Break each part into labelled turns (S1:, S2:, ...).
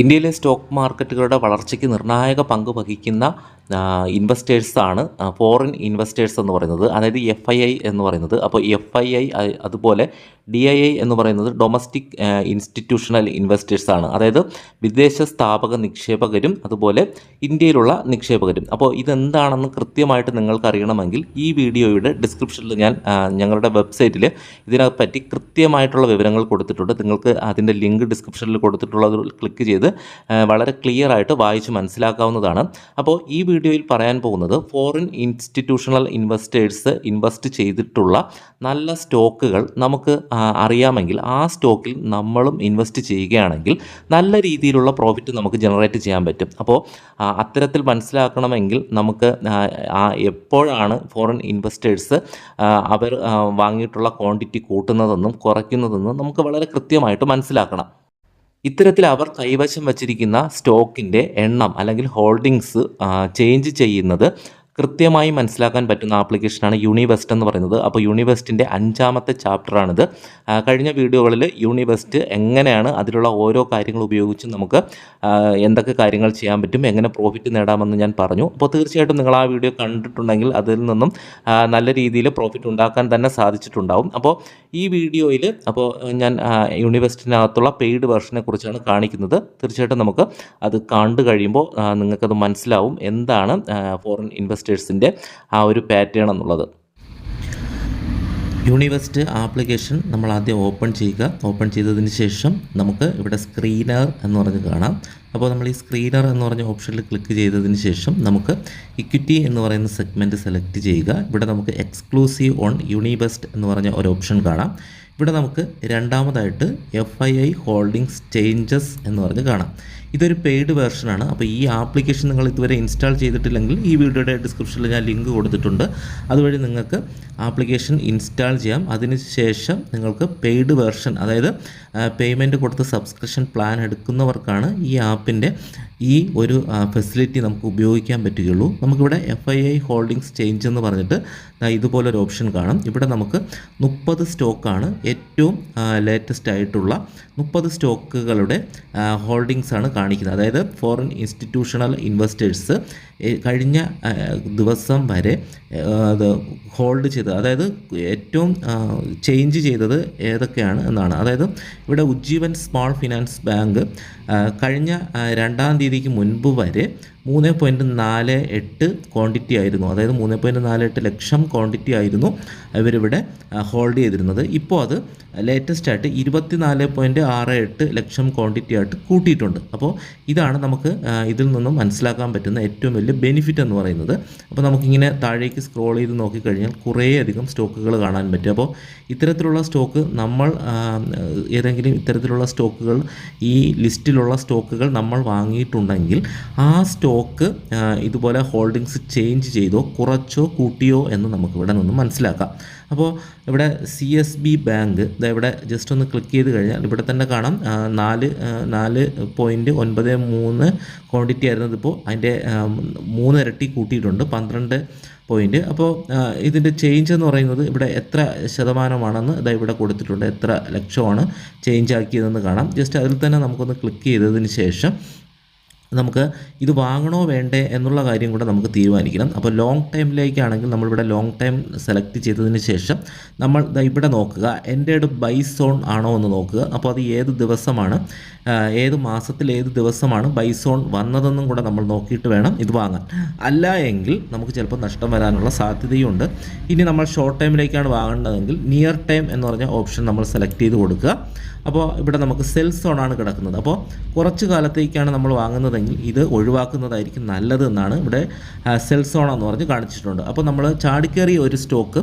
S1: ഇന്ത്യയിലെ സ്റ്റോക്ക് മാർക്കറ്റുകളുടെ വളർച്ചയ്ക്ക് നിർണായക പങ്ക് വഹിക്കുന്ന ഇൻവെസ്റ്റേഴ്സാണ് ഫോറിൻ ഇൻവെസ്റ്റേഴ്സ് എന്ന് പറയുന്നത്. അതായത് എഫ് ഐ ഐ എന്ന് പറയുന്നത്. അപ്പോൾ എഫ് ഐ ഐ അതുപോലെ ഡി ഐ ഐ എന്ന് പറയുന്നത് ഡൊമസ്റ്റിക് ഇൻസ്റ്റിറ്റ്യൂഷണൽ ഇൻവെസ്റ്റേഴ്സാണ് അതായത് വിദേശ സ്ഥാപക നിക്ഷേപകരും അതുപോലെ ഇന്ത്യയിലുള്ള നിക്ഷേപകരും. അപ്പോൾ ഇതെന്താണെന്ന് കൃത്യമായിട്ട് നിങ്ങൾക്ക് അറിയണമെങ്കിൽ ഈ വീഡിയോയുടെ ഡിസ്ക്രിപ്ഷനിൽ ഞാൻ ഞങ്ങളുടെ വെബ്സൈറ്റിൽ ഇതിനെപ്പറ്റി കൃത്യമായിട്ടുള്ള വിവരങ്ങൾ കൊടുത്തിട്ടുണ്ട്. നിങ്ങൾക്ക് അതിന്റെ ലിങ്ക് ഡിസ്ക്രിപ്ഷനിൽ കൊടുത്തിട്ടുള്ളത് ക്ലിക്ക് ചെയ്ത് വളരെ ക്ലിയർ ആയിട്ട് വായിച്ച് മനസ്സിലാക്കാവുന്നതാണ്. അപ്പോൾ ഈ വീഡിയോയിൽ പറയാൻ പോകുന്നത് ഫോറിൻ ഇൻസ്റ്റിറ്റ്യൂഷണൽ ഇൻവെസ്റ്റേഴ്സ് ഇൻവെസ്റ്റ് ചെയ്തിട്ടുള്ള നല്ല സ്റ്റോക്കുകൾ നമുക്ക് അറിയാമെങ്കിൽ ആ സ്റ്റോക്കിൽ നമ്മളും ഇൻവെസ്റ്റ് ചെയ്യുകയാണെങ്കിൽ നല്ല രീതിയിലുള്ള പ്രോഫിറ്റ് നമുക്ക് ജനറേറ്റ് ചെയ്യാൻ പറ്റും. അപ്പോൾ അത്തരത്തിൽ മനസ്സിലാക്കണമെങ്കിൽ നമുക്ക് എപ്പോഴാണ് ഫോറിൻ ഇൻവെസ്റ്റേഴ്സ് അവർ വാങ്ങിയിട്ടുള്ള ക്വാണ്ടിറ്റി കൂട്ടുന്നതെന്നും കുറയ്ക്കുന്നതെന്നും നമുക്ക് വളരെ കൃത്യമായിട്ട് മനസ്സിലാക്കണം. ഇത്തരത്തിൽ അവർ കൈവശം വച്ചിരിക്കുന്ന സ്റ്റോക്കിന്റെ എണ്ണം അല്ലെങ്കിൽ ഹോൾഡിങ്സ് ചേഞ്ച് ചെയ്യുന്നത് കൃത്യമായി മനസ്സിലാക്കാൻ പറ്റുന്ന ആപ്ലിക്കേഷനാണ് യൂണിവെസ്റ്റ് എന്ന് പറയുന്നത്. അപ്പോൾ യൂണിവെസ്റ്റിന്റെ അഞ്ചാമത്തെ ചാപ്റ്ററാണിത്. കഴിഞ്ഞ വീഡിയോകളിൽ യൂണിവെസ്റ്റ് എങ്ങനെയാണ് അതിലുള്ള ഓരോ കാര്യങ്ങൾ ഉപയോഗിച്ച് നമുക്ക് എന്തൊക്കെ കാര്യങ്ങൾ ചെയ്യാൻ പറ്റും എങ്ങനെ പ്രോഫിറ്റ് നേടാമെന്ന് ഞാൻ പറഞ്ഞു. അപ്പോൾ തീർച്ചയായിട്ടും നിങ്ങൾ ആ വീഡിയോ കണ്ടിട്ടുണ്ടെങ്കിൽ അതിൽ നിന്നും നല്ല രീതിയിൽ പ്രോഫിറ്റ് ഉണ്ടാക്കാൻ തന്നെ സാധിച്ചിട്ടുണ്ടാവും. അപ്പോൾ ഈ വീഡിയോയിൽ അപ്പോൾ ഞാൻ യൂണിവേഴ്സിറ്റിനകത്തുള്ള പെയ്ഡ് വേർഷനെ കുറിച്ചാണ് കാണിക്കുന്നത്. തീർച്ചയായിട്ടും നമുക്ക് അത് കണ്ടു കഴിയുമ്പോൾ നിങ്ങൾക്കത് മനസ്സിലാവും. എന്താണ് ഫോറിൻ ഇൻവെസ്റ്റേഴ്സിന്റെ ആ ഒരു പാറ്റേൺ എന്നുള്ളത്. യൂണിവേസ്റ്റ് ആപ്ലിക്കേഷൻ നമ്മൾ ആദ്യം ഓപ്പൺ ചെയ്യുക. ഓപ്പൺ ചെയ്തതിന് ശേഷം നമുക്ക് ഇവിടെ സ്ക്രീനർ എന്ന് പറഞ്ഞ് കാണാം. അപ്പോൾ നമ്മൾ ഈ സ്ക്രീനർ എന്ന് പറഞ്ഞ ഓപ്ഷനിൽ ക്ലിക്ക് ചെയ്തതിന് ശേഷം നമുക്ക് ഇക്വിറ്റി എന്ന് പറയുന്ന സെഗ്മെന്റ് സെലക്ട് ചെയ്യുക. ഇവിടെ നമുക്ക് എക്സ്ക്ലൂസീവ് ഓൺ യൂണിബെസ്റ്റ് എന്ന് പറഞ്ഞ ഒരു ഓപ്ഷൻ കാണാം. ഇവിടെ നമുക്ക് രണ്ടാമതായിട്ട് F I I holdings changes എന്ന് പറഞ്ഞ് കാണാം. ഇതൊരു പെയ്ഡ് വേർഷനാണ് അപ്പോൾ ഈ ആപ്ലിക്കേഷൻ നിങ്ങൾ ഇതുവരെ ഇൻസ്റ്റാൾ ചെയ്തിട്ടില്ലെങ്കിൽ ഈ വീഡിയോയുടെ ഡിസ്ക്രിപ്ഷനിൽ ഞാൻ ലിങ്ക് കൊടുത്തിട്ടുണ്ട്. അതുവഴി നിങ്ങൾക്ക് ആപ്ലിക്കേഷൻ ഇൻസ്റ്റാൾ ചെയ്യാം. അതിനുശേഷം നിങ്ങൾക്ക് പെയ്ഡ് വേർഷൻ അതായത് പേയ്മെന്റ് കൊടുത്ത് സബ്സ്ക്രിപ്ഷൻ പ്ലാൻ എടുക്കുന്നവർക്കാണ് ഈ ആപ്പിന്റെ ഈ ഒരു ഫെസിലിറ്റി നമുക്ക് ഉപയോഗിക്കാൻ പറ്റുകയുള്ളൂ. നമുക്കിവിടെ F I I holdings change എന്ന് പറഞ്ഞിട്ട് ഇതുപോലൊരു ഓപ്ഷൻ കാണും. ഇവിടെ നമുക്ക് മുപ്പത് സ്റ്റോക്കാണ് ഏറ്റവും ലേറ്റസ്റ്റ് ആയിട്ടുള്ള മുപ്പത് സ്റ്റോക്കുകളുടെ ഹോൾഡിങ്സ് ആണ് കാണിക്കുന്നത്. അതായത് ഫോറിൻ ഇൻസ്റ്റിറ്റ്യൂഷണൽ ഇൻവെസ്റ്റേഴ്സ് കഴിഞ്ഞ ദിവസം വരെ അത് ഹോൾഡ് ചെയ്ത് അതായത് ഏറ്റവും ചേഞ്ച് ചെയ്തത് ഏതൊക്കെയാണ് എന്നാണ്. അതായത് ഇവിടെ ഉജ്ജീവൻ സ്മോൾ ഫിനാൻസ് ബാങ്ക് കഴിഞ്ഞ രണ്ടാം തീയതിക്ക് മുൻപ് വരെ മൂന്ന് പോയിന്റ് നാല് എട്ട് ക്വാണ്ടിറ്റി ആയിരുന്നു. അതായത് മൂന്ന് പോയിന്റ് നാല് എട്ട് ലക്ഷം ക്വാണ്ടിറ്റി ആയിരുന്നു ഇവരിവിടെ ഹോൾഡ് ചെയ്തിരുന്നത്. ഇപ്പോൾ അത് ലേറ്റസ്റ്റ് ആയിട്ട് ഇരുപത്തി നാല് പോയിന്റ് ആറ് എട്ട് ലക്ഷം ക്വാണ്ടിറ്റി ആയിട്ട് കൂട്ടിയിട്ടുണ്ട്. അപ്പോൾ ഇതാണ് നമുക്ക് ഇതിൽ നിന്നും മനസ്സിലാക്കാൻ പറ്റുന്ന ഏറ്റവും വലിയ ബെനിഫിറ്റ് എന്ന് പറയുന്നത്. അപ്പോൾ നമുക്കിങ്ങനെ താഴേക്ക് സ്ക്രോൾ ചെയ്ത് നോക്കിക്കഴിഞ്ഞാൽ കുറേയധികം സ്റ്റോക്കുകൾ കാണാൻ പറ്റും. അപ്പോൾ ഇത്തരത്തിലുള്ള സ്റ്റോക്ക് നമ്മൾ ഏതെങ്കിലും ഇത്തരത്തിലുള്ള സ്റ്റോക്കുകൾ ഈ ലിസ്റ്റിലുള്ള സ്റ്റോക്കുകൾ നമ്മൾ വാങ്ങിയിട്ടുണ്ടെങ്കിൽ ആ സ്റ്റോക്ക് ആ, ഇതുപോലെ ഹോൾഡിങ്സ് ചേഞ്ച് ചെയ്തോ കുറച്ചോ കൂട്ടിയോ എന്ന് നമുക്ക് ഇവിടെ നിന്ന് മനസ്സിലാക്കാം. അപ്പോൾ ഇവിടെ സി എസ് ബി ബാങ്ക് ദാ ഇവിടെ ജസ്റ്റ് ഒന്ന് ക്ലിക്ക് ചെയ്ത് കഴിഞ്ഞാൽ ഇവിടെ തന്നെ കാണാം നാല് നാല് പോയിന്റ് ഒൻപത് മൂന്ന് ക്വാണ്ടിറ്റി ആയിരുന്നത് ഇപ്പോൾ അതിന്റെ മൂന്ന് ഇരട്ടി കൂട്ടിയിട്ടുണ്ട് പന്ത്രണ്ട് പോയിന്റ് അപ്പോൾ ഇതിന്റെ ചേഞ്ച് എന്ന് പറയുന്നത് ഇവിടെ എത്ര ശതമാനമാണെന്ന് ഇതാ ഇവിടെ കൊടുത്തിട്ടുണ്ട് എത്ര ലക്ഷമാണ് ചേഞ്ച് ആക്കിയതെന്ന് കാണാം. ജസ്റ്റ് അതിൽ തന്നെ നമുക്കൊന്ന് ക്ലിക്ക് ചെയ്തതിന് ശേഷം നമുക്ക് ഇത് വാങ്ങണോ വേണ്ടേ എന്നുള്ള കാര്യം കൂടെ നമുക്ക് തീരുമാനിക്കണം. അപ്പോൾ ലോങ് ടൈമിലേക്കാണെങ്കിൽ നമ്മളിവിടെ ലോങ് ടൈം സെലക്ട് ചെയ്തതിന് ശേഷം നമ്മൾ ഇവിടെ നോക്കുക. എന്റെ ബൈ സോൺ ആണോ എന്ന് നോക്കുക. അപ്പോൾ അത് ഏത് ദിവസമാണ്? ഏത് മാസത്തിൽ ഏത് ദിവസമാണ് ബൈ സോൺ വന്നതെന്നും കൂടെ നമ്മൾ നോക്കിയിട്ട് വേണം ഇത് വാങ്ങാൻ. അല്ല എങ്കിൽ നമുക്ക് ചിലപ്പോൾ നഷ്ടം വരാനുള്ള സാധ്യതയുണ്ട്. ഇനി നമ്മൾ ഷോർട്ട് ടൈമിലേക്കാണ് വാങ്ങേണ്ടതെങ്കിൽ നിയർ ടൈം എന്ന് പറഞ്ഞ ഓപ്ഷൻ നമ്മൾ സെലക്ട് ചെയ്ത് കൊടുക്കുക. അപ്പോൾ ഇവിടെ നമുക്ക് സെൽ സോണാണ് കിടക്കുന്നത്. അപ്പോൾ കുറച്ച് കാലത്തേക്കാണ് നമ്മൾ വാങ്ങുന്നതെങ്കിൽ ഇത് ഒഴിവാക്കുന്നതായിരിക്കും നല്ലത് എന്നാണ് ഇവിടെ സെൽ സോൺ എന്ന് പറഞ്ഞ് കാണിച്ചിട്ടുണ്ട്. അപ്പോൾ നമ്മൾ ചാടിക്കേറിയ ഒരു സ്റ്റോക്ക്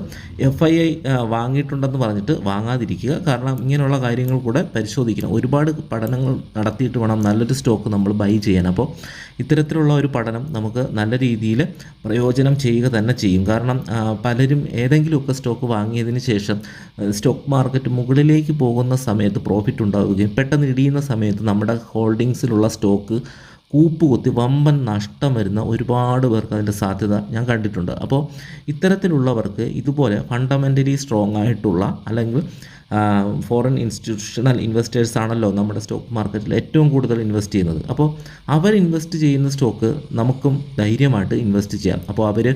S1: എഫ് ഐ ഐ വാങ്ങിയിട്ടുണ്ടെന്ന് പറഞ്ഞിട്ട് വാങ്ങാതിരിക്കുക. കാരണം ഇങ്ങനെയുള്ള കാര്യങ്ങൾ കൂടെ പരിശോധിക്കണം. ഒരുപാട് പഠനങ്ങൾ നടത്തിയിട്ട് വേണം നല്ലൊരു സ്റ്റോക്ക് നമ്മൾ ബൈ ചെയ്യാൻ. അപ്പോൾ ഇത്തരത്തിലുള്ള ഒരു പഠനം നമുക്ക് നല്ല രീതിയിൽ പ്രയോജനം ചെയ്യുക തന്നെ ചെയ്യും. കാരണം പലരും ഏതെങ്കിലുമൊക്കെ സ്റ്റോക്ക് വാങ്ങിയതിന് ശേഷം സ്റ്റോക്ക് മാർക്കറ്റ് മുകളിലേക്ക് പോകുന്ന സമയത്ത് പ്രോഫിറ്റ് ഉണ്ടാവുകയും പെട്ടെന്ന് ഇടിയുന്ന സമയത്ത് നമ്മുടെ ഹോൾഡിങ്സിലുള്ള സ്റ്റോക്ക് കൂപ്പ് കുത്തി വമ്പൻ നഷ്ടം വരുന്ന ഒരുപാട് പേർക്ക് അതിന്റെ സാധ്യത ഞാൻ കണ്ടിട്ടുണ്ട്. അപ്പോൾ ഇത്തരത്തിലുള്ളവർക്ക് ഇതുപോലെ ഫണ്ടമെന്റലി സ്ട്രോങ് ആയിട്ടുള്ള അല്ലെങ്കിൽ ഫോറിൻ ഇൻസ്റ്റിറ്റ്യൂഷണൽ ഇൻവെസ്റ്റേഴ്സ് ആണല്ലോ നമ്മുടെ സ്റ്റോക്ക് മാർക്കറ്റിൽ ഏറ്റവും കൂടുതൽ ഇൻവെസ്റ്റ് ചെയ്യുന്നത്. അപ്പോൾ അവർ ഇൻവെസ്റ്റ് ചെയ്യുന്ന സ്റ്റോക്ക് നമുക്കും ധൈര്യമായിട്ട് ഇൻവെസ്റ്റ് ചെയ്യാം. അപ്പോൾ അവർ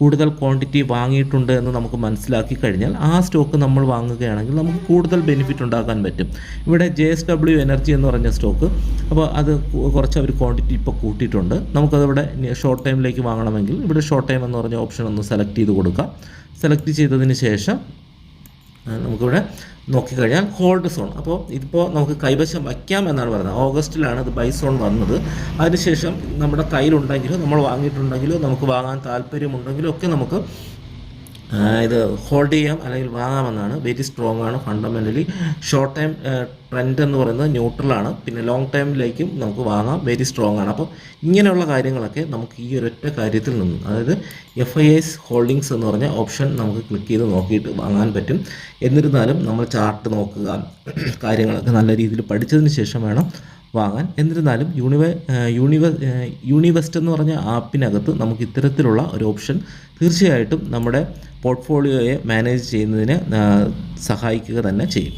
S1: കൂടുതൽ ക്വാണ്ടിറ്റി വാങ്ങിയിട്ടുണ്ട് എന്ന് നമുക്ക് മനസ്സിലാക്കി കഴിഞ്ഞാൽ ആ സ്റ്റോക്ക് നമ്മൾ വാങ്ങുകയാണെങ്കിൽ നമുക്ക് കൂടുതൽ ബെനിഫിറ്റ് ഉണ്ടാക്കാൻ പറ്റും. ഇവിടെ ജെ എസ് ഡബ്ല്യു എനർജി എന്ന് പറഞ്ഞ സ്റ്റോക്ക് അപ്പോൾ അത് കുറച്ച് അവർ ക്വാണ്ടിറ്റി ഇപ്പോൾ കൂട്ടിയിട്ടുണ്ട്. നമുക്കതിവിടെ ഷോർട്ട് ടൈമിലേക്ക് വാങ്ങണമെങ്കിൽ ഇവിടെ ഷോർട്ട് ടൈം എന്ന് പറഞ്ഞ ഓപ്ഷൻ ഒന്ന് സെലക്ട് ചെയ്ത് കൊടുക്കാം. സെലക്ട് ചെയ്തതിന് ശേഷം നമുക്കിവിടെ നോക്കിക്കഴിഞ്ഞാൽ ഹോൾഡ് സോൺ അപ്പോൾ ഇതിപ്പോൾ നമുക്ക് കൈവശം വയ്ക്കാം എന്നാണ് പറയുന്നത്. ഓഗസ്റ്റിലാണ് ഇത് ബൈ സോൺ വന്നത്. അതിനുശേഷം നമ്മുടെ കയ്യിലുണ്ടെങ്കിലോ നമ്മൾ വാങ്ങിയിട്ടുണ്ടെങ്കിലോ നമുക്ക് വാങ്ങാൻ താല്പര്യമുണ്ടെങ്കിലോ ഒക്കെ നമുക്ക് ഇത് ഹോൾഡ് ചെയ്യാം അല്ലെങ്കിൽ വാങ്ങാമെന്നാണ്. വെരി സ്ട്രോങ് ആണ് ഫണ്ടമെന്റലി ഷോർട്ട് ടൈം ട്രെൻഡ് എന്ന് പറയുന്നത് ന്യൂട്രലാണ് പിന്നെ ലോങ് ടൈമിലേക്കും നമുക്ക് വാങ്ങാം. വെരി സ്ട്രോങ് ആണ്. അപ്പോൾ ഇങ്ങനെയുള്ള കാര്യങ്ങളൊക്കെ നമുക്ക് ഈ ഒരൊറ്റ കാര്യത്തിൽ നിന്നും അതായത് എഫ് ഐ എസ് ഹോൾഡിങ്സ് എന്ന് പറഞ്ഞ ഓപ്ഷൻ നമുക്ക് ക്ലിക്ക് ചെയ്ത് നോക്കിയിട്ട് വാങ്ങാൻ പറ്റും. എന്നിരുന്നാലും നമ്മൾ ചാർട്ട് നോക്കുക കാര്യങ്ങളൊക്കെ നല്ല രീതിയിൽ പഠിച്ചതിന് ശേഷം വേണം വാങ്ങാൻ. എന്നിരുന്നാലും യൂണിവേ യൂണിവ യൂണിവെസ്റ്റ് എന്ന് പറഞ്ഞ ആപ്പിനകത്ത് നമുക്ക് ഇത്തരത്തിലുള്ള ഒരു ഓപ്ഷൻ തീർച്ചയായിട്ടും നമ്മുടെ പോർട്ട്ഫോളിയോയെ മാനേജ് ചെയ്യുന്നതിന് സഹായിക്കുക തന്നെ ചെയ്യും.